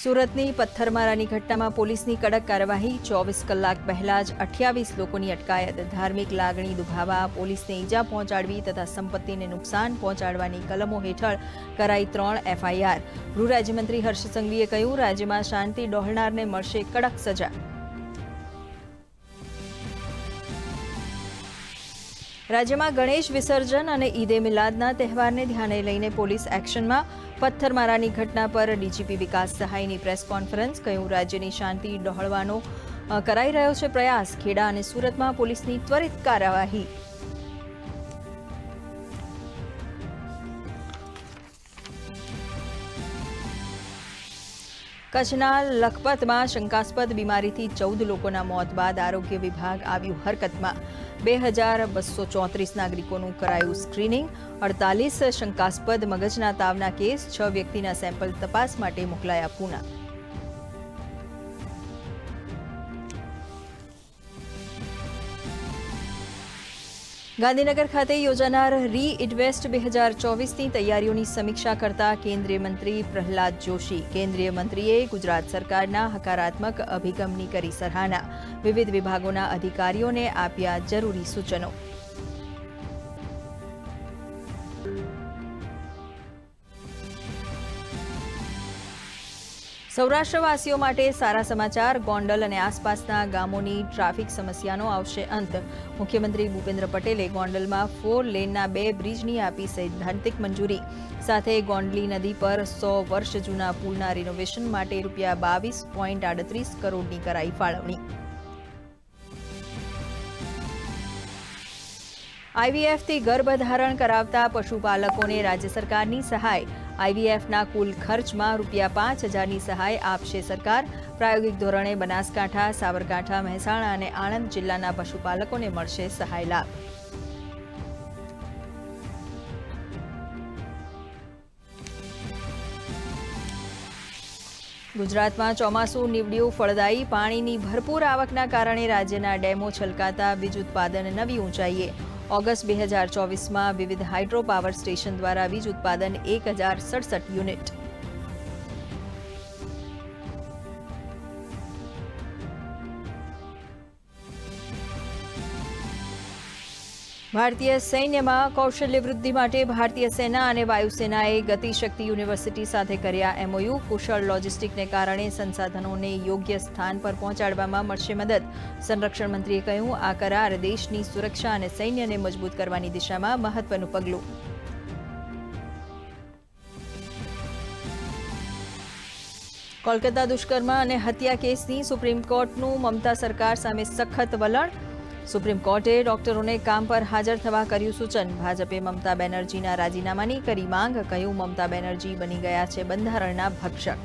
સુરતની પથ્થરમારાની ઘટનામાં પોલીસની કડક કાર્યવાહી, ચોવીસ કલાક પહેલા જ અઠ્યાવીસ લોકોની અટકાયત, ધાર્મિક લાગણી દુભાવા, પોલીસને ઈજા પહોંચાડવી તથા સંપત્તિને નુકસાન પહોંચાડવાની કલમો હેઠળ કરાઈ ત્રણ એફઆઈઆર ગૃહ રાજ્યમંત્રી હર્ષ સંઘવીએ કહ્યું, રાજ્યમાં શાંતિ ડહોળનારને મળશે કડક સજા. રાજ્યમાં ગણેશ વિસર્જન અને ઈદે મિલાદના તહેવારને ધ્યાને લઈને પોલીસ એક્શનમાં પથ્થરમારાની ઘટના પર ડીજીપી વિકાસ સહાયની પ્રેસ કોન્ફરન્સ કહ્યું, રાજ્યની શાંતિ ડહોળવાનો કરાઈ રહ્યો છે પ્રયાસ. ખેડા અને સુરતમાં પોલીસની ત્વરિત કાર્યવાહી કચ્છના લખપતમાં શંકાસ્પદ બીમારીથી ચૌદ લોકોના મોત બાદ આરોગ્ય વિભાગ આવ્યું હરકતમાં. બે હજાર બસો ચોત્રીસ નાગરિકોનું કરાયું સ્ક્રીનિંગ. અડતાલીસ શંકાસ્પદ મગજના તાવના કેસ, છ વ્યક્તિના સેમ્પલ તપાસ માટે મોકલાયા પૂના. ગાંધીનગર ખાતે યોજાનાર રી ઇન્વેસ્ટ બે હજાર ચોવીસની તૈયારીઓની સમીક્ષા કરતા કેન્દ્રીય મંત્રી પ્રહલાદ જોશી કેન્દ્રીય મંત્રીએ ગુજરાત સરકારના હકારાત્મક અભિગમની કરી સરાહના. વિવિધ વિભાગોના અધિકારીઓને આપ્યા જરૂરી સૂચનો. સૌરાષ્ટ્રવાસીઓ માટે સારા સમાચાર, ગોંડલ અને આસપાસના ગામોની ટ્રાફિક સમસ્યાનો આવશે અંત. મુખ્યમંત્રી ભૂપેન્દ્ર પટેલે ગોંડલમાં ફોર લેનના બે બ્રિજની આપી સૈદ્ધાંતિક મંજૂરી. સાથે ગોંડલી નદી પર સો વર્ષ જૂના પુલના રિનોવેશન માટે રૂપિયા બાવીસ પોઈન્ટ આડત્રીસ કરોડની કરાઈ ફાળવણી. આઈવીએફથી ગર્ભધારણ કરાવતા પશુપાલકોને રાજ્ય સરકારની સહાય. આઈવીએફના કુલ ખર્ચમાં રૂપિયા પાંચ હજારની સહાય આપશે સરકાર. પ્રાયોગિક ધોરણે બનાસકાંઠા, સાબરકાંઠા, મહેસાણા અને આણંદ જિલ્લાના પશુપાલકોને મળશે સહાય લાભ. ગુજરાતમાં ચોમાસું નીવડ્યું, ફળદાયી, પાણીની ભરપૂર આવકના કારણે રાજ્યના ડેમો છલકાતા વીજ ઉત્પાદન નવી ઊંચાઈએ. ઓગસ્ટ બે હજાર ચોવીસમાં વિવિધ હાઇડ્રો પાવર સ્ટેશન દ્વારા વીજ ઉત્પાદન એક હજાર સડસઠ યુનિટ. ભારતીય સૈન્યમાં કૌશલ્ય વૃદ્ધિ માટે ભારતીય સેના અને વાયુસેનાએ ગતિશક્તિ યુનિવર્સિટી સાથે કર્યા એમઓયુ કુશળ લોજિસ્ટિકને કારણે સંસાધનોને યોગ્ય સ્થાન પર પહોંચાડવામાં મળશે મદદ. સંરક્ષણ મંત્રીએ કહ્યું, આ કરાર દેશની સુરક્ષા અને સૈન્યને મજબૂત કરવાની દિશામાં મહત્વનું પગલું. કોલકાતા દુષ્કર્મ અને હત્યા કેસની સુપ્રીમ કોર્ટનું મમતા સરકાર સામે સખત વલણ. સુપ્રીમ કોર્ટે ડોક્ટરોને કામ પર હાજર થવા કર્યું સૂચન. ભાજપે મમતા બેનર્જીના રાજીનામાની કરી માંગ, કહ્યું, મમતા બેનર્જી બની ગયા છે બંધારણના ભક્ષક.